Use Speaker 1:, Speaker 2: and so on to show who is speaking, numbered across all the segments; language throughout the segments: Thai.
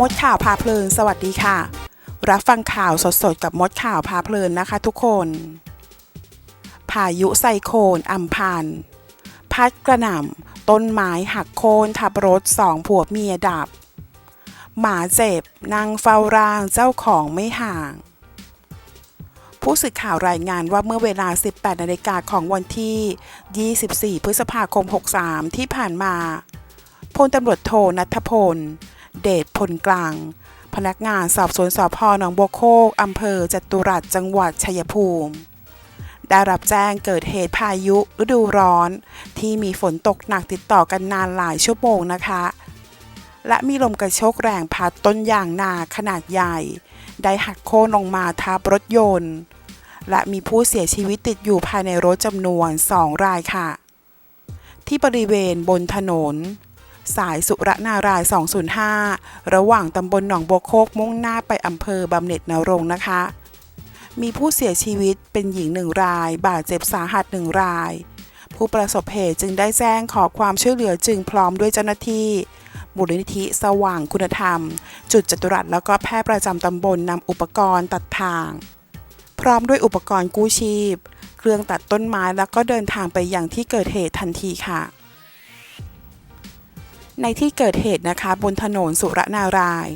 Speaker 1: มดข่าวพาเพลิน สวัสดีค่ะ รับฟังข่าวสดๆ กับมดข่าวพาเพลินนะคะทุกคน พายุไซโคลนอัมพัน พัดกระหน่ำ ต้นไม้หักโค่นทับรถสองผัวเมียดับ หมาเจ็บนั่งเฝ้าร่างเจ้าของไม่ห่าง ผู้สื่อข่าวรายงานว่าเมื่อเวลา 18นาฬิกาของวันที่ 24 พฤษภาคม 63 ที่ผ่านมาพลตำรวจโทนัทพล เดชพลกลาง พนักงานสอบสวนสพหนองบัวโคกอำเภอจตุรัสจังหวัดชัยภูมิ ได้รับแจ้งเกิดเหตุพายุฤดูร้อน ที่มีฝนตกหนักติดต่อกันนานหลายชั่วโมงนะคะ และมีลมกระโชกแรงพัดต้นยางนาขนาดใหญ่ ได้หักโค่นลงมาทับรถยนต์ และมีผู้เสียชีวิตติดอยู่ภายในรถจำนวน 2 รายค่ะ ที่บริเวณบนถนน สายสุรนาราย 205 ระหว่างตำบลหนองบัวโคกมุ่งหน้าไปอำเภอบำเหน็จนรงนะคะ มีผู้เสียชีวิตเป็นหญิงหนึ่งราย บาดเจ็บสาหัสหนึ่งราย ผู้ประสบเหตุจึงได้แจ้งขอความช่วยเหลือจึงพร้อมด้วยเจ้าหน้าที่มูลนิธิสว่างคุณธรรม จุดจตุรัสแล้วก็แพทย์ประจำตำบลนำอุปกรณ์ตัดทาง พร้อมด้วยอุปกรณ์กู้ชีพ เครื่องตัดต้นไม้แล้วก็เดินทางไปยังที่เกิดเหตุทันทีค่ะ ในที่เกิดเหตุนะคะบนถนนสุรนาราย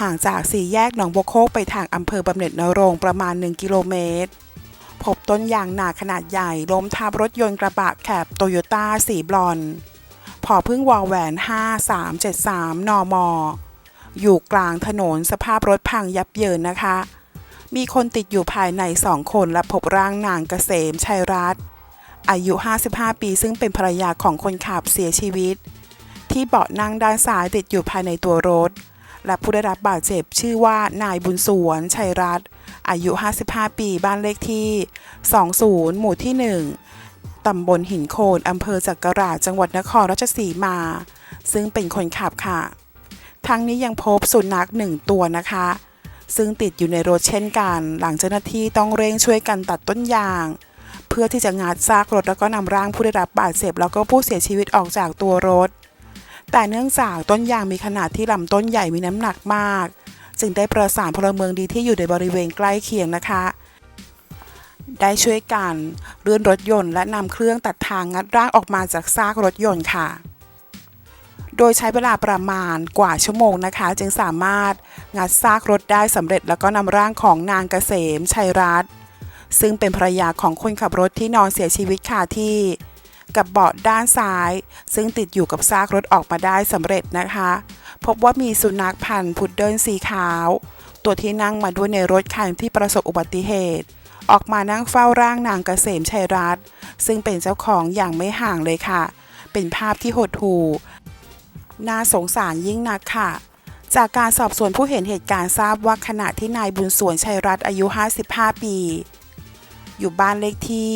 Speaker 1: ห่างจากสี่แยกหนองบัวโคกไปทางอำเภอบำเหน็จนรงประมาณ 1 กิโลเมตร พบต้นยางหนาขนาดใหญ่ล้มทับรถยนต์กระบะแคบโตโยต้าสีบลอนพอพึ่งวอลแหวน 5373 นม อยู่กลางถนนสภาพรถพังยับเยินนะคะ มีคนติดอยู่ภายในสองคนและพบร่างนางเกษมชัยรัตน์อายุ 55 ปีซึ่งเป็นภรรยาของคนขับเสียชีวิต ที่เบาะนั่งด้านซ้ายติดอยู่ภายในตัวรถ และผู้ได้รับบาดเจ็บชื่อว่านายบุญสวน ชัยรัตน์อายุ 55 ปีบ้านเลขที่ 20 หมู่ที่ 1 ตำบลหินโคนอำเภอจักราชจังหวัดนครราชสีมา ซึ่งเป็นคนขับค่ะ ทั้งนี้ยังพบสุนัขหนึ่งตัวนะคะ ซึ่งติดอยู่ในรถเช่นกัน หลังเจ้าหน้าที่ต้องเร่งช่วยกันตัดต้นยางเพื่อที่จะงัดซากรถแล้วก็นำร่างผู้ได้รับบาดเจ็บ แล้วก็ผู้เสียชีวิตออกจากตัวรถ แต่เนื่องจากต้นยางมีขนาดที่ลำต้นใหญ่มีน้ำหนักมาก จึงได้ประสานพลเมืองดีที่อยู่ในบริเวณใกล้เคียงนะคะ ได้ช่วยกันเลื่อนรถยนต์และนำเครื่องตัดทางงัดร่างออกมาจากซากรถยนต์ค่ะ โดยใช้เวลาประมาณกว่าชั่วโมงนะคะ จึงสามารถงัดซากรถได้สำเร็จแล้วก็นำร่างของนางเกษมชัยรัตน์ซึ่งเป็นภรรยาของคนขับรถที่นอนเสียชีวิตคาที่ กับเบาะด้านซ้าย ซึ่งติดอยู่กับซากรถออกมาได้สำเร็จนะคะ พบว่ามีสุนัขพันธุ์พุดเดิ้ลสีขาว ตัวที่นั่งมาด้วยในรถคันที่ประสบอุบัติเหตุ ออกมานั่งเฝ้าร่างนางเกษมชัยรัตน์ซึ่งเป็นเจ้าของอย่างไม่ห่างเลยค่ะ เป็นภาพที่หดหู่น่าสงสารยิ่งนักค่ะจากการสอบสวนผู้เห็นเหตุการณ์ทราบว่าขณะที่นายบุญสวนชัยรัตน์อายุ 55 ปี อยู่บ้านเลขที่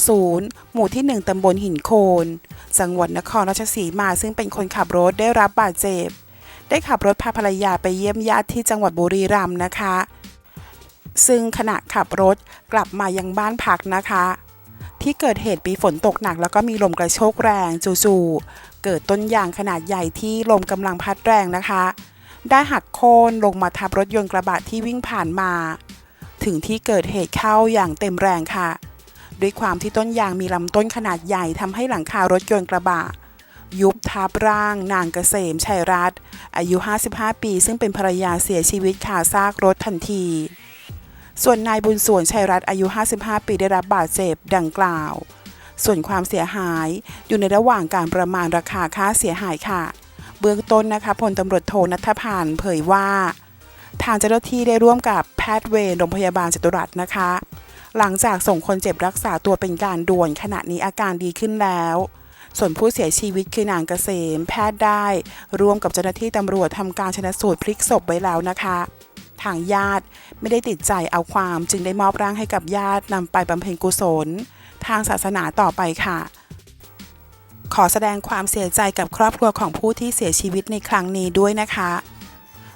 Speaker 1: 20 หมู่ที่ 1 ตำบลหินโคน จังหวัดนครราชสีมาซึ่งเป็นคนขับรถได้รับบาดเจ็บ ได้ขับรถพาภรรยาไปเยี่ยมญาติที่จังหวัดบุรีรัมย์นะคะ ซึ่งขณะขับรถกลับมายังบ้านพักนะคะ ที่เกิดเหตุมีฝนตกหนักแล้วก็มีลมกระโชกแรงจู่ๆเกิดต้นยางขนาดใหญ่ที่ลมกำลังพัดแรงนะคะ ได้หักโค่นลงมาทับรถยนต์กระบะที่วิ่งผ่านมา ถึงที่เกิดเหตุเข้าอย่างเต็มแรงค่ะ ด้วยความที่ต้นยางมีลำต้นขนาดใหญ่ทำให้หลังคารถยนต์กระบะยุบทับร่าง นางเกษมชัยรัตน์อายุ 55 ปี ซึ่งเป็นภรรยาเสียชีวิตคาซากรถทันที ส่วนนายบุญส่วนชัยรัตน์อายุ 55 ปีได้รับบาดเจ็บดังกล่าว ส่วนความเสียหายอยู่ในระหว่างการประมาณราคาค่าเสียหายค่ะ เบื้องต้นนะคะพลตำรวจโทนัทพานเผยว่า ทางเจ้าหน้าที่ได้ร่วมกับแพทย์เวรโรงพยาบาลจตุรัสนะคะ หลังจากส่งคนเจ็บรักษาตัวเป็นการด่วนขณะนี้อาการดีขึ้นแล้ว ส่วนผู้เสียชีวิตคือนางเกษม แพทย์ได้ ร่วมกับเจ้าหน้าที่ตำรวจทำการชนะสูตรพลิกศพไว้แล้วนะคะ ทางญาติไม่ได้ติดใจเอาความจึงได้มอบร่างให้กับญาตินำไปบำเพ็ญกุศล ทางศาสนาต่อไปค่ะขอแสดงความเสียใจกับครอบครัวของผู้ที่เสียชีวิตในครั้งนี้ด้วยนะคะ